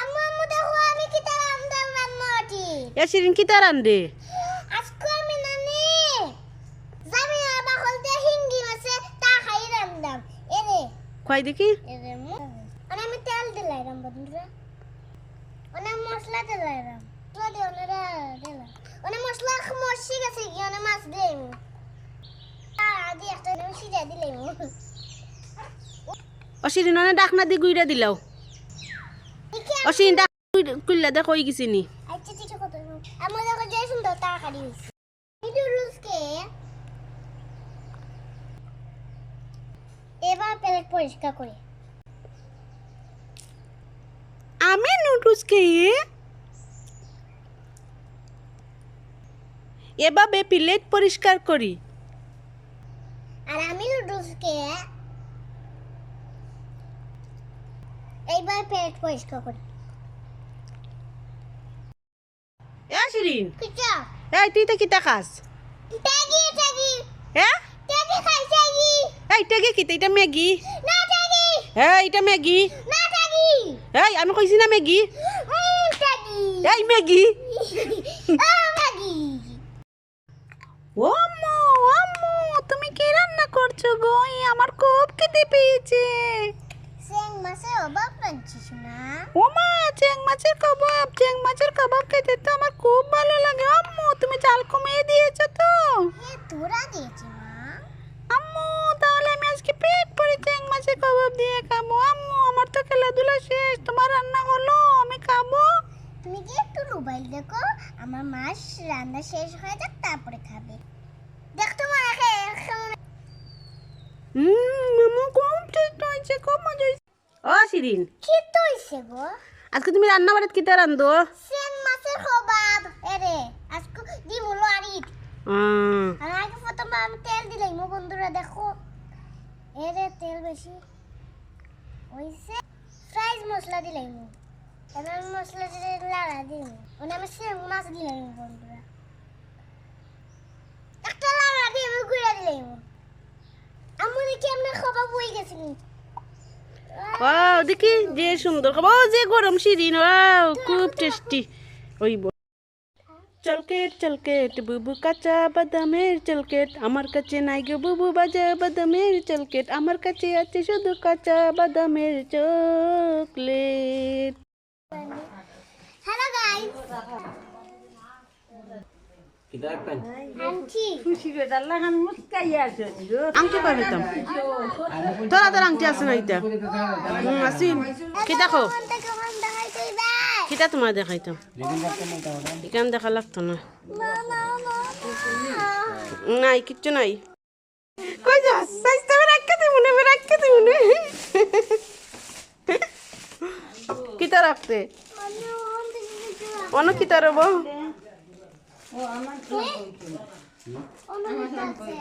আম্মু আম্মু দেখো আমি কি তার আমদাম রান্নাটি এ শিরিন কি তার আনরে আজকে আমি নানি জামি আবা হলদে হিঙ্গি মাছে তা খাই রান্দাম এরে খুয়াই দেখি। এরে মু আমি তেল দিলাইরাম বন্ধুরা। অনেক মশলা দিলাইরাম মশলা দিয়ে ওনারা দিলাম। অনেক মশলা মশি গেছে কি অনেক মাছ দিই আদি একটা সিজা দিলাম। ও শিরিন অনেক ডাকনা দি গুইরা দিলাও। ডাক দে কই গেছি নি আচ্ছা ঠিক আছে আমার দেখো যে সুন্দর তাড়াতাড়ি হয়েছে। নুডলসকে এবার প্লেট পরিষ্কার করে। আমি নুডলস খেয়ে এভাবে প্লেট পরিষ্কার করি। আর আমি নুডলসকে এইবার প্লেট পরিষ্কার করি। এ শিরিন। এই তুই তো কিতা খাস? হ্যাঁ এই টেগে কিতা এটা ম্যাগি। এই এটা ম্যাগি। এই আমি কইছি না ম্যাগি। এই ম্যাগি। ও আম্মু আম্মু তুমি কি রান্না করছ গো? আমার খুব খেতে পেয়েছে। মাছের অভাব রাঁধছিস না? ও মা চেং মাছের কাবাব চেং মাছের কাবাব খেতে তো আমার খুব ভালো লাগে। আম্মু তুমি চাল কমিয়ে দিয়েছ তো। হে তোরা দিয়েছি মা। আম্মু তাহলে আমি আজকে পেট ভরে চেং মাছের কাবাব দিয়ে খাব। আম্মু আমার তো খেলাধুলা শেষ তোমার রান্না হলো আমি খাব। তুমি কি একটু মোবাইল দেখো আমার মাস রান্না শেষ হয়ে যাক তারপরে খাবে দেখ তোমার হুম মামা খুব টেস্ট হয়েছে খুব মজা হয়েছে শিরিন কি তো হইছে গো? আজকে তুমি রান্না বাড়িতে কিতা রান্ধো? সেং মাছের খবাব এরে আজকে মুলো আরিত আহ, আগে প্রথম আমি তেল দিলাই মো বন্ধুরা দেখো। এরে তেল বেশি। হইছে ফ্রাইজ মশলা দিলাই মো এবার মশলা দিয়ে লাড়া দিই ওনে আমি সেং মাছ দিলাই মো বন্ধুরা। একটা লাড়া দিয়ে আমি ঘুরে দিলাই মো আমি দেখি আমরা খবাব হয়ে গেছি ওয়াও, দেখি, যে সুন্দর খাব যে গরম শিরিন ওয়াও, খুব টেস্টি ওই চলকেট চলকেট, বুবু কাঁচা বাদামের চলকেট। আমার কাছে নাই গো বুবু বাজা বাদামের চলকেট। আমার কাছে আছে শুধু কাঁচা বাদামের চকলেট। আংটি তোরা তোর আংটি আছে না আসিন কি দেখো তোমার দেখাইতাম এখান দেখা লাগতো না নাই কিচ্ছু নাই কই যাস সাইজটা রাখতে দিব না রাখতে দিব না কিছু অন্য কিতা রব অন্য আছে